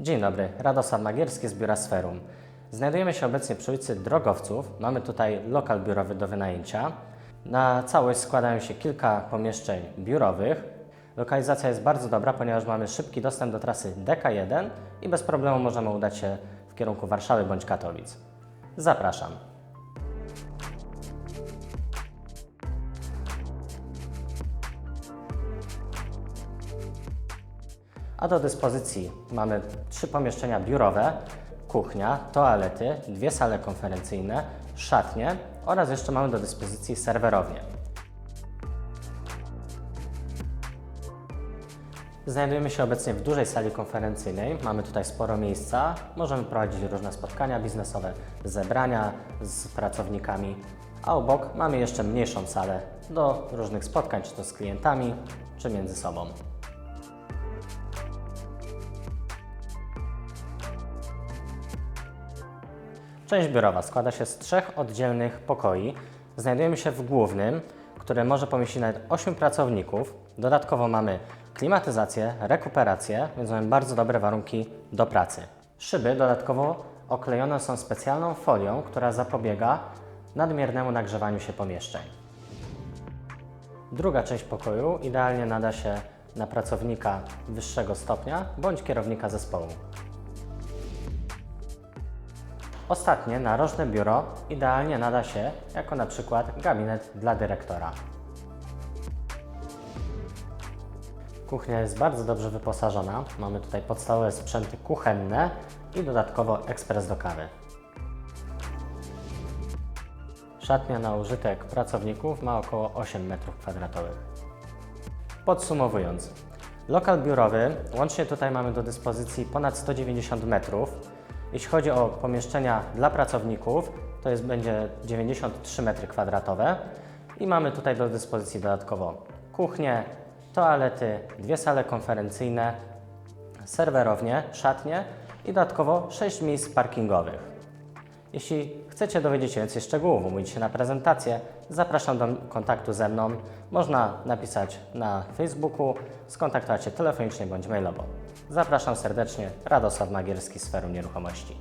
Dzień dobry, Radosław Magierski z biura Sferum. Znajdujemy się obecnie przy ulicy Drogowców. Mamy tutaj lokal biurowy do wynajęcia. Na całość składają się kilka pomieszczeń biurowych. Lokalizacja jest bardzo dobra, ponieważ mamy szybki dostęp do trasy DK1 i bez problemu możemy udać się w kierunku Warszawy bądź Katowic. Zapraszam. A do dyspozycji mamy trzy pomieszczenia biurowe, kuchnia, toalety, dwie sale konferencyjne, szatnie oraz jeszcze mamy do dyspozycji serwerownię. Znajdujemy się obecnie w dużej sali konferencyjnej. Mamy tutaj sporo miejsca. Możemy prowadzić różne spotkania biznesowe, zebrania z pracownikami. A obok mamy jeszcze mniejszą salę do różnych spotkań, czy to z klientami, czy między sobą. Część biurowa składa się z trzech oddzielnych pokoi. Znajdujemy się w głównym, który może pomieścić nawet 8 pracowników. Dodatkowo mamy klimatyzację, rekuperację, więc mamy bardzo dobre warunki do pracy. Szyby dodatkowo oklejone są specjalną folią, która zapobiega nadmiernemu nagrzewaniu się pomieszczeń. Druga część pokoju idealnie nada się na pracownika wyższego stopnia bądź kierownika zespołu. Ostatnie, narożne biuro, idealnie nada się jako na przykład gabinet dla dyrektora. Kuchnia jest bardzo dobrze wyposażona. Mamy tutaj podstawowe sprzęty kuchenne i dodatkowo ekspres do kawy. Szatnia na użytek pracowników ma około 8 m2. Podsumowując, lokal biurowy, łącznie tutaj mamy do dyspozycji ponad 190 metrów. Jeśli chodzi o pomieszczenia dla pracowników, to jest, będzie 93 m2 i mamy tutaj do dyspozycji dodatkowo kuchnię, toalety, dwie sale konferencyjne, serwerownię, szatnie i dodatkowo 6 miejsc parkingowych. Jeśli chcecie dowiedzieć się więcej szczegółów, umówić się na prezentację, zapraszam do kontaktu ze mną. Można napisać na Facebooku, skontaktować się telefonicznie bądź mailowo. Zapraszam serdecznie, Radosław Magierski z Sferu Nieruchomości.